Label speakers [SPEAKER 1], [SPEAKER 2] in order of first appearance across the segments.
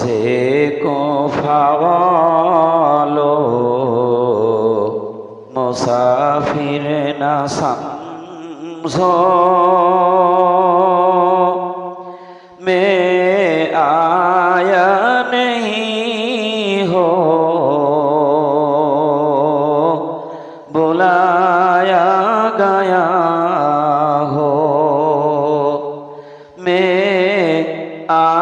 [SPEAKER 1] সে কোফাওয়ালো মুসাফির না সামস। মে আয়া নেই হো বুলায়া গায়া হো। মে আ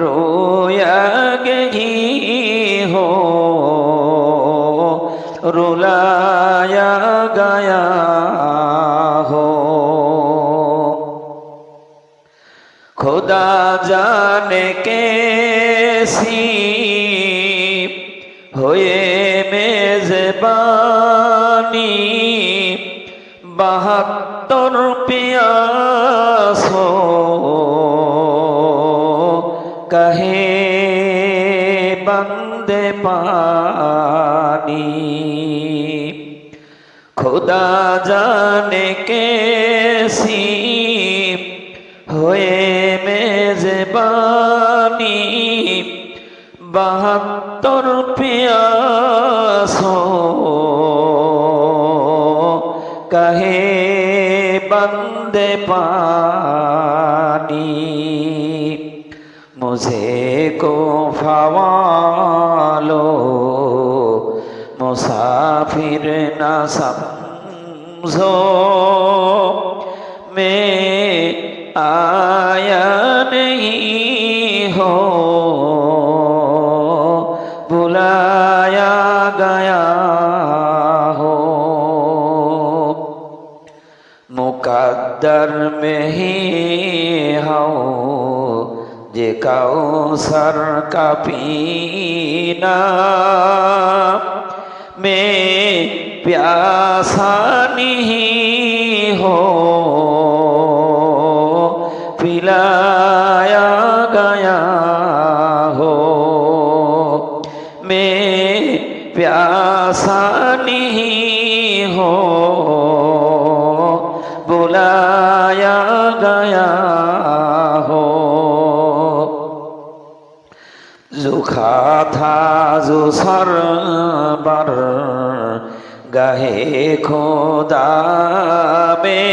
[SPEAKER 1] रोया गई हो रुलाया गया हो खुदा जाने कैसी हुए मेजबानी बहत्तर पियासो পানি। খোদা জানে কে সি হয়ে মেজবানি। বাহাত্তর পিয়াস কাহে বন্দে পানি। मुझे को फवालो मुसाफिर न समझो। मैं आया नहीं हो। बुलाया गया हो। मुकद्दर में ही हूँ। जे सर का पीना मैं प्यासा नहीं हो पिलाया गया हो मैं प्यासा हो। জুখা থা জু সরবার গাহে খোদাবে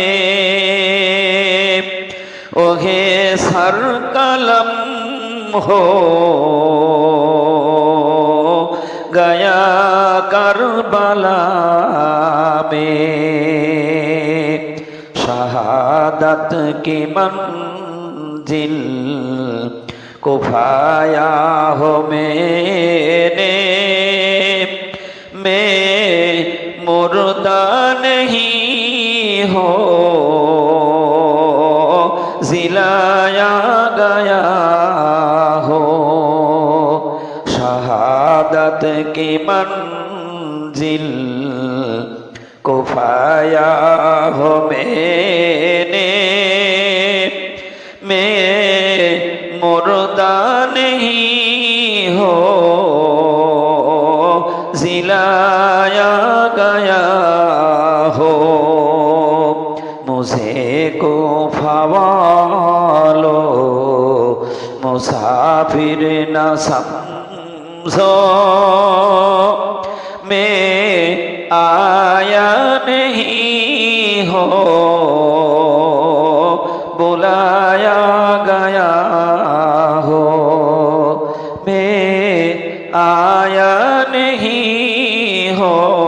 [SPEAKER 1] ওহে সর কলম হো। গয়া করবলা মে। শাহাদত কি জিল की मंजिल को पाया हो मैंने मैं मुर्दा नहीं हो जिलाया गया हो शहादत की मंजिल को पाया हो मैंने मैं मुर्दा नहीं हो जिलाया गया हो मुझे को फवालो मुसाफिर न समझो मैं आया नहीं हो नहीं हो